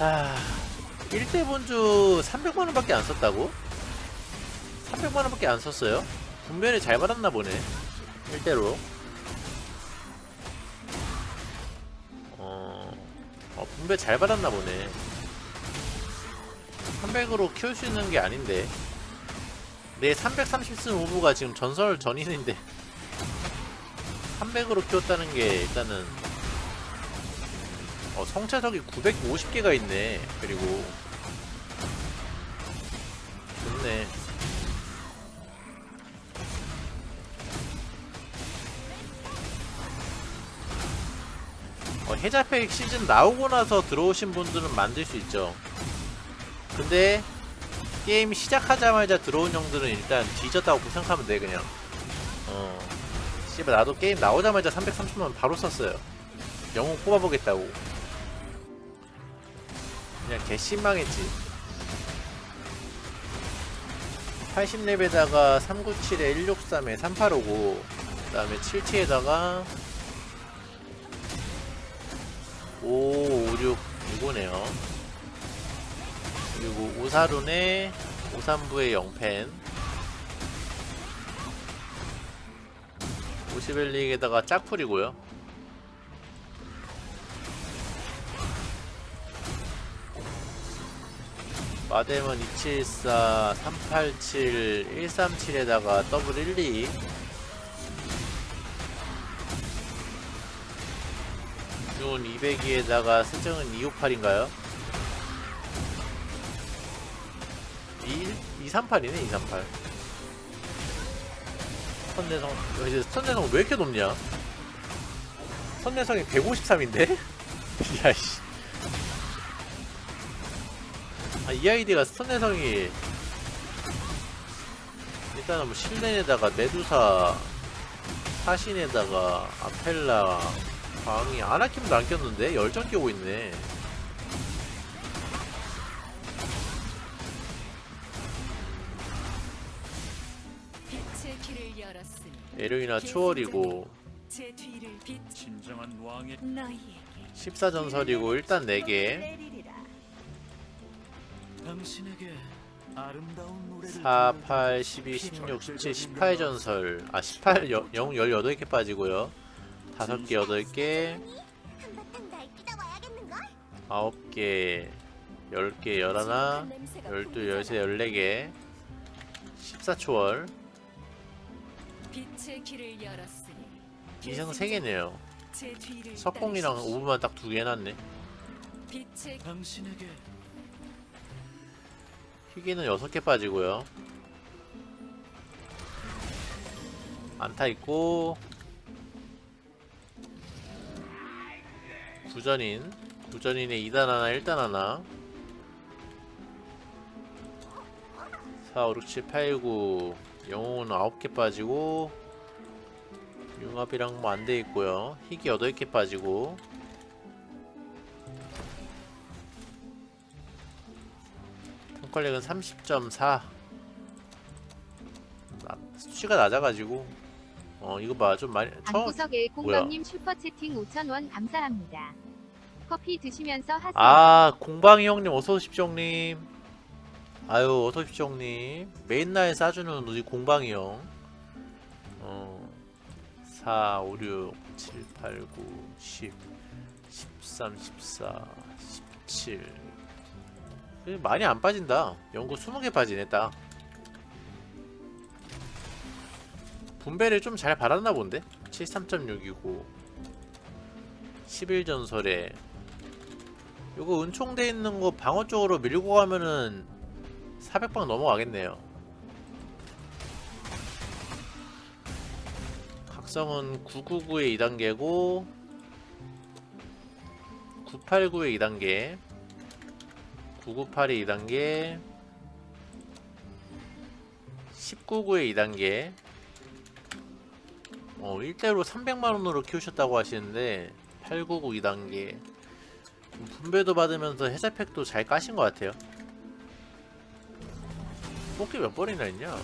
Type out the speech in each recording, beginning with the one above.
자 1대 본주 300만원 밖에 안 썼다고? 300만원 밖에 안 썼어요? 분별이 잘 받았나 보네 1대로 어, 어 분별 잘 받았나 보네 300으로 키울 수 있는 게 아닌데 내 330쓴 우부가 지금 전설 전인인데 300으로 키웠다는 게 일단은 어, 성차석이 950개가 있네. 그리고. 좋네. 어, 해자팩 시즌 나오고 나서 들어오신 분들은 만들 수 있죠. 근데 게임 시작하자마자 들어온 형들은 일단 뒤졌다고 생각하면 돼 그냥. 어. 씨발 나도 게임 나오자마자 330만 바로 썼어요. 영웅 뽑아보겠다고 그냥 개신망했지. 80렙에다가 397에 163에 3859 그 다음에 77에다가 556 이거네요. 그리고 오사룬에 오삼부의 영펜. 50엘릭에다가 짝풀이고요 마뎀은 274, 387, 137에다가 더블 12준 202에다가 스정은 258인가요? 2, 238이네 238 선내성 이제 선내성 왜 이렇게 높냐? 선내성이 153인데? 야씨 아, 이 아이디가 선내성이 일단은 뭐 실내에다가 메두사 사신에다가 아펠라 방이 아나킴도 안 꼈는데 열정 끼고 있네 에르이나 너희에게 14전설이고 일단 4개 내리리라. 당신에게 아름다운 노래를 4, 들려드릴 8, 12, 16, 17, 18 전설. 아 18, 영 18개 빠지고요. 5개 8개. 한바탕 날뛰다 와야겠는걸? 9개 10개. 11 12, 13, 14개 14초월. 빛의 길을 열었으니 이상 3개네요. 제 뒤를 석공이랑 따르시오. 오브만 딱 2개 해놨네. 빛의 당신에게 희귀는 6개 빠지고요. 안타 있고 구전인 구전인의 2단 하나 1단 하나. 4, 5, 6, 7, 8, 9 영웅은 9개 빠지고 융합이랑 뭐 안 돼 있고요. 희귀 8개 빠지고 평컬렉은 30.4 수치가 낮아가지고. 어 이거 봐. 좀 많이 처음 방구석 엘공방님 슈퍼채팅 5,000원 감사합니다. 커피 드시면서 하세요. 아 공방이 형님 어서 오십시오 형님. 아유 어서 오십시오 형님. 메인날 싸주는 우리 공방이 형. 어, 4, 5, 6, 7, 8, 9, 10, 13, 14, 17 에, 많이 안 빠진다. 연구 20개 빠지네 딱. 분배를 좀 잘 받았나 본데? 73.6이고. 11전설에. 요거 은총돼 있는 거 방어 쪽으로 밀고 가면은 400방 넘어가겠네요. 각성은 999의 2단계고 989의 2단계 998의 2단계 199의 2단계 어 1대로 300만원으로 키우셨다고 하시는데 899 2단계 분배도 받으면서 해자팩도 잘 까신 것 같아요. 뽑기 몇 번이나 했냐?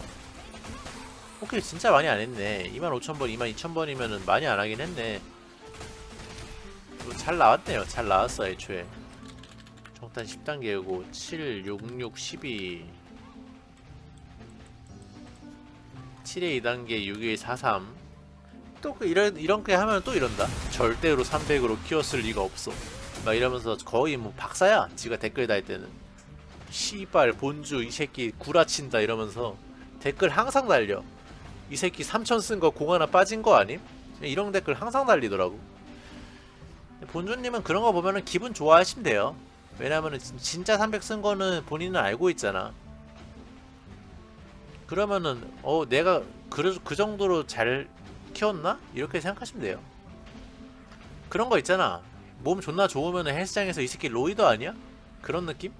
뽑기 진짜 많이 안 했네. 25,000번, 22,000번이면은 많이 안 하긴 했네. 뭐잘 나왔네요. 잘 나왔어, 애초에. 정탄 10단계고 7, 6, 6, 12 7에 2단계 6에 43 또 그 이런 이런 게 하면 또 이런다. 절대로 300으로 키웠을 리가 없어. 막 이러면서 거의 뭐 박사야 지가 댓글 달 때는. 씨발 본주 이 새끼 구라친다 이러면서 댓글 항상 달려. 이 새끼 3000쓴거 공 하나 빠진 거 아님? 이런 댓글 항상 달리더라고. 본주님은 그런 거 보면은 기분 좋아하시면 돼요 왜냐면은 진- 진짜 300 쓴 거는 본인은 알고 있잖아 그러면은 어 내가 그, 그 정도로 잘 키웠나? 이렇게 생각하시면 돼요 그런 거 있잖아 몸 존나 좋으면 헬스장에서 이 새끼 로이드 아니야? 그런 느낌?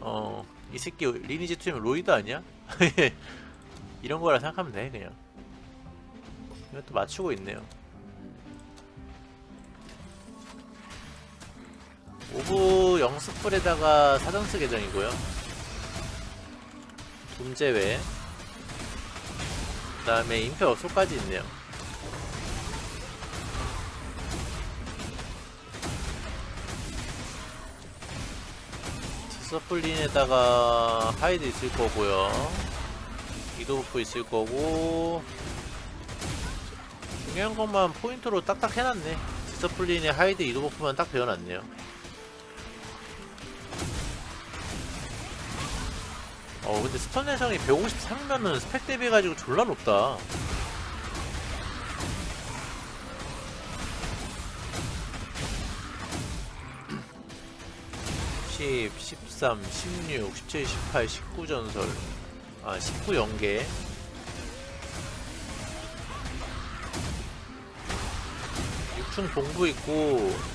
어, 이 새끼 리니지 2면 로이드 아니야? 이런 거라 생각하면 돼, 그냥. 이것도 맞추고 있네요. 오브 영스풀에다가 사전스 계정이고요. 둠제외. 그 다음에 임페 어소까지 있네요. 디서플린에다가 하이드 있을 거고요. 이도부프 있을 거고 중요한 것만 포인트로 딱딱 해놨네. 디서플린에 하이드 이도부프만 딱 배워놨네요. 어 근데 스턴 내성이 153이면은 스펙 대비해가지고 졸라 높다. 10, 13, 16, 17, 18, 19 전설 아19 연계 육충 동부 있고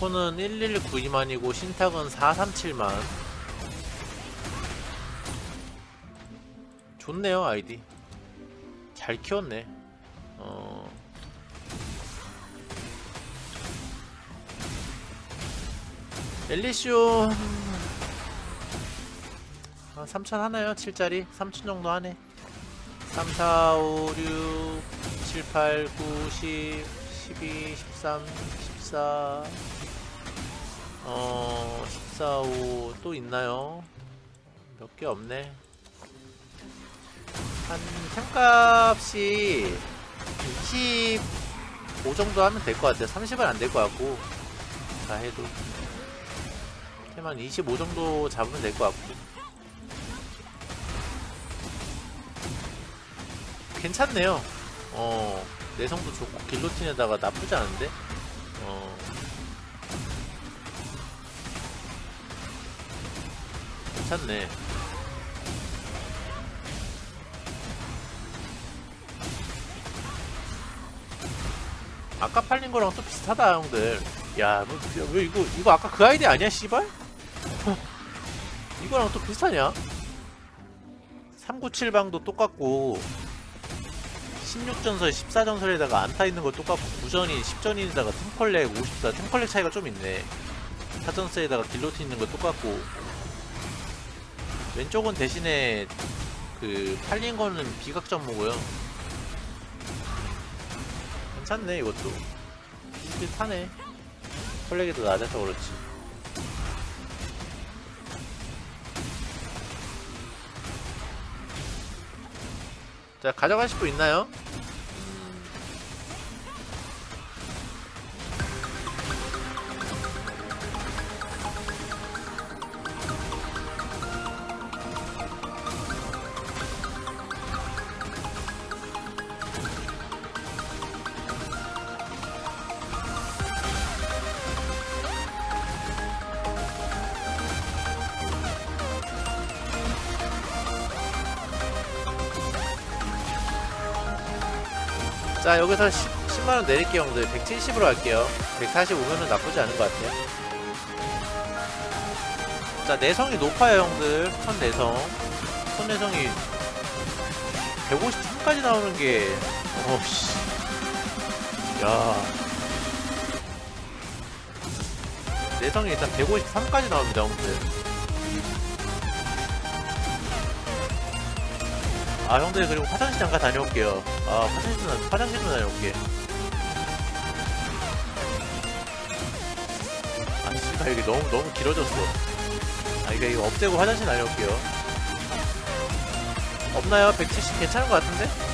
코는 1192만이고 신탁은 437만. 좋네요 아이디. 잘 키웠네. 어. 엘리쇼 아, 3천 하나요? 7짜리? 3천 정도 하네. 3, 4, 5, 6, 7, 8, 9, 10, 12, 13, 14 어... 14, 5... 또 있나요? 몇 개 없네. 한 템값이 25 정도 하면 될 것 같아요. 30은 안 될 것 같고. 다 해도. 템한 25 정도 잡으면 될 것 같고. 괜찮네요. 어 내성도 좋고 길로틴에다가 나쁘지 않은데 괜찮네 아까 팔린 거랑 또 비슷하다 형들 야, 뭐, 야, 왜 이거 이거 아까 그 아이디 아니야 씨발? 이거랑 또 비슷하냐? 397방도 똑같고 16전설 14전설에다가 안타 있는 거 똑같고 9전이 10전인에다가 템컬렉 54 템컬렉 차이가 좀 있네 4전스에다가 딜로트 있는 거 똑같고 왼쪽은 대신에 그 팔린 거는 비각전무고요. 괜찮네 이것도. 컬렉이 더 낮아서 그렇지. 자 가져가실 분 있나요? 자 여기서 10, 10 만원 내릴게요 형들. 170으로 할게요. 145면은 나쁘지 않은 것 같아요. 자 내성이 높아요 형들. 선 내성. 선 내성이 153까지 나오는 게 어씨. 야. 내성이 일단 153까지 나옵니다 형들 아 형들 그리고 화장실 잠깐 다녀올게요 아 화장실 좀 화장실 좀 다녀올게 아 씨발 이게 너무 너무 길어졌어 아 이거 이거 없애고 화장실 다녀올게요 없나요? 170 괜찮은 것 같은데?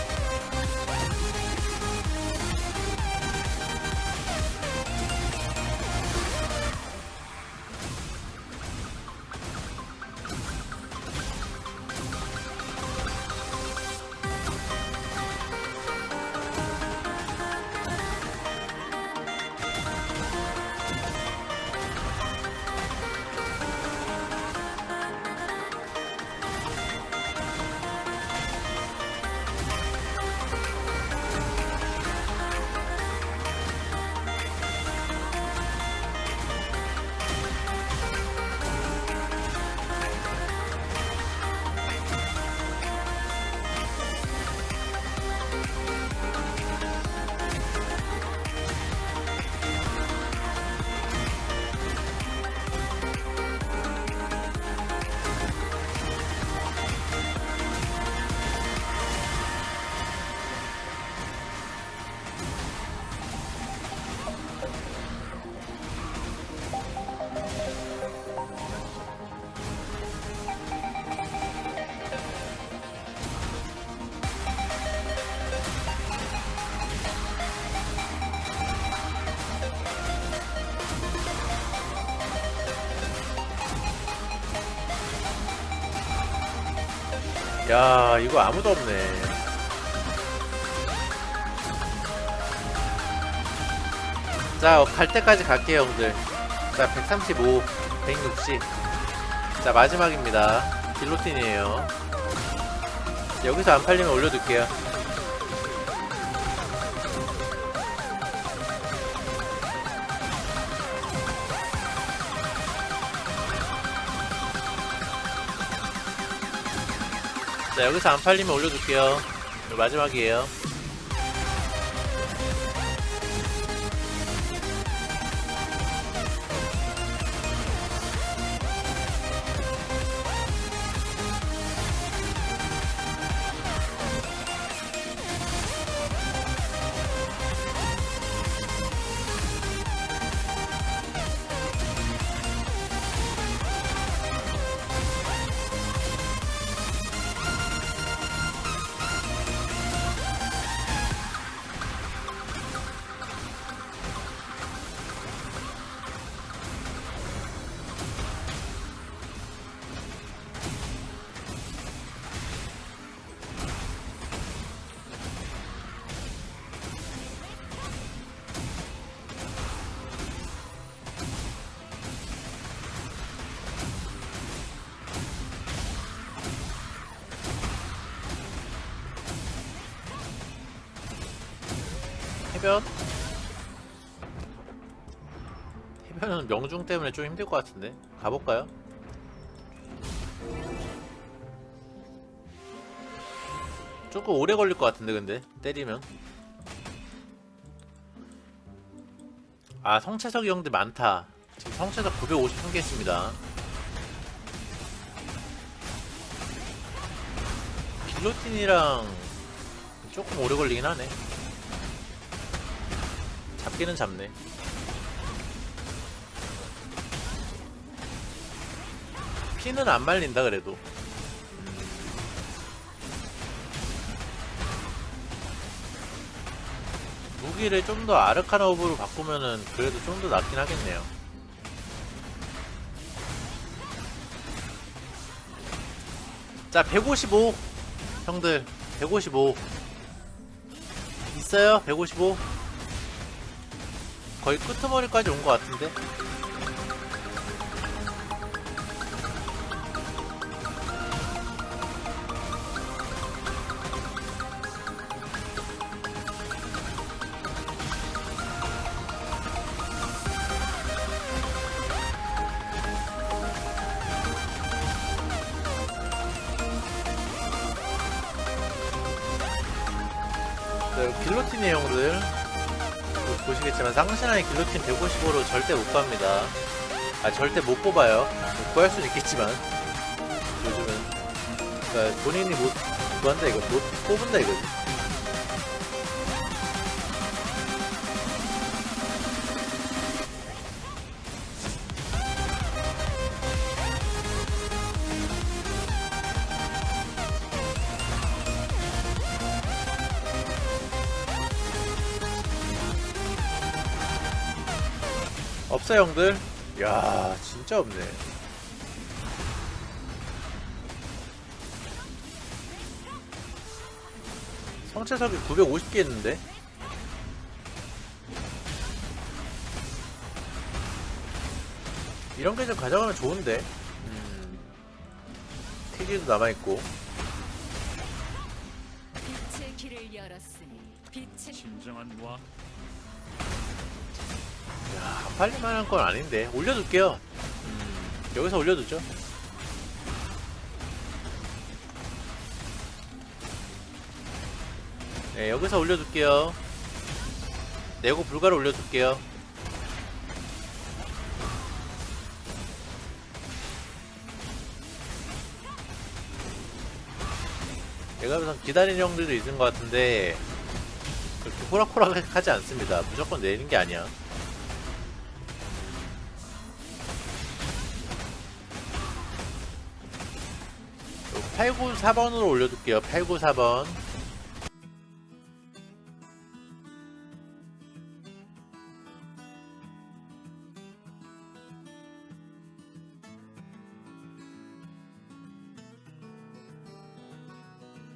야 이거 아무도 없네 자 갈 때까지 갈게요 형들 자 135, 160. 자 마지막입니다. 길로틴이에요. 여기서 안 팔리면 올려둘게요. 자 여기서 안 팔리면 올려둘게요. 이거 마지막이에요. 해변? 해변은 명중 때문에 좀 힘들 것 같은데. 가볼까요? 조금 오래 걸릴 것 같은데 근데. 때리면. 아 성채석이 형들 많다. 지금 성채석 950개 있습니다. 길로틴이랑 조금 오래 걸리긴 하네 잡기는 잡네. 피는 안 말린다 그래도. 무기를 좀 더 아르카나 오브로 바꾸면은 그래도 좀 더 낫긴 하겠네요. 자, 155 형들 155 있어요? 155 거의 끄트머리까지 온 것 같은데? 네, 길로틴 내용들 보시겠지만 상신하의 길로틴 155로 절대 못 갑니다. 아 절대 못 뽑아요. 뭐 구할 수는 있겠지만 요즘은 그러니까 본인이 못 구한다 이거 못 뽑은다 이거 없어 형들. 야 진짜 없네. 성체석이 950개 있는데? 이런 게 좀 가져가면 좋은데? 음, TG도 남아있고. 빛의 길을 열었으니 빛의 진정한 왕 안 팔릴만한 건 아닌데. 올려둘게요. 음, 여기서 올려두죠. 네 여기서 올려둘게요. 내고 불가를 올려둘게요. 내가 우선 기다리는 형들도 있는 것 같은데 그렇게 호락호락하지 않습니다. 무조건 내리는 게 아니야 894번으로 올려둘게요. 894번.